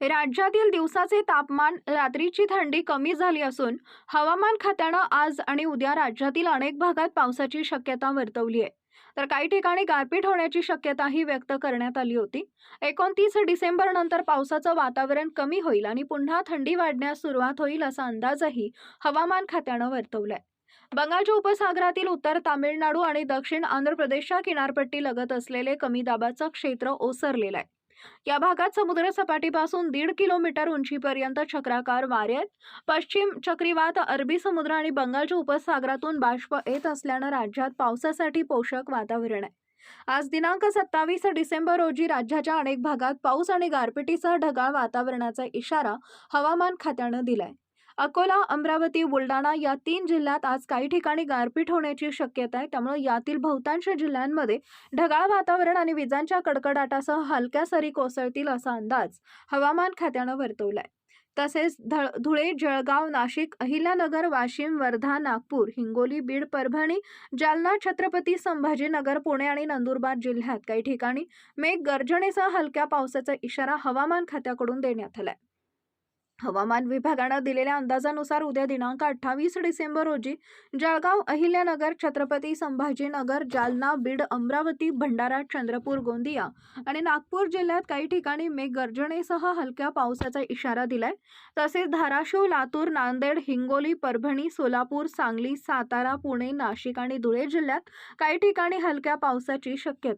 राज्यातील दिवसाचे तापमान रात्रीची थंडी कमी झाली असून हवामान खात्यानं आज आणि उद्या राज्यातील अनेक भागात पावसाची शक्यता वर्तवली आहे. तर काही ठिकाणी गारपीट होण्याची शक्यताही व्यक्त करण्यात आली होती. एकोणतीस डिसेंबर नंतर पावसाचं वातावरण कमी होईल आणि पुन्हा थंडी वाढण्यास सुरुवात होईल असा अंदाजही हवामान खात्यानं वर्तवलाय. बंगालच्या उपसागरातील उत्तर तामिळनाडू आणि दक्षिण आंध्र प्रदेशच्या किनारपट्टी लगत असलेले कमी दाबाचं क्षेत्र ओसरलेलं आहे. या भागात समुद्रसपाटीपासून दीड किलोमीटर उंचीपर्यंत चक्राकार वारे आहेत पश्चिम चक्रीवात अरबी समुद्र आणि बंगालच्या उपसागरातून बाष्प येत असल्यानं राज्यात पावसासाठी पोषक वातावरण आहे. आज दिनांक सत्तावीस डिसेंबर रोजी राज्याच्या अनेक भागात पाऊस आणि गारपिटीसह ढगाळ वातावरणाचा इशारा हवामान खात्यानं दिलाय. अकोला अमरावती बुलढाणा या तीन जिल्ह्यात आज काही ठिकाणी गारपीट होण्याची शक्यता आहे. त्यामुळे यातील बहुतांश जिल्ह्यांमध्ये ढगाळ वातावरण आणि विजांच्या कडकडाटासह हलक्या सरी कोसळतील असा अंदाज हवामान खात्यानं वर्तवलाय. तसेच धळ धुळे जळगाव नाशिक अहिल्यानगर वाशिम वर्धा नागपूर हिंगोली बीड परभणी जालना छत्रपती संभाजीनगर पुणे आणि नंदुरबार जिल्ह्यात काही ठिकाणी मेघ गर्जनेसह हलक्या पावसाचा इशारा हवामान खात्याकडून देण्यात आलाय. हवामान विभागानं दिलेल्या अंदाजानुसार उद्या दिनांक अठ्ठावीस डिसेंबर रोजी जळगाव अहिल्यानगर छत्रपती संभाजीनगर जालना बीड अमरावती भंडारा चंद्रपूर गोंदिया आणि नागपूर जिल्ह्यात काही ठिकाणी मेघगर्जनेसह हलक्या पावसाचा इशारा दिलाय. तसेच धाराशिव लातूर नांदेड हिंगोली परभणी सोलापूर सांगली सातारा पुणे नाशिक आणि धुळे जिल्ह्यात काही ठिकाणी हलक्या पावसाची शक्यता आहे.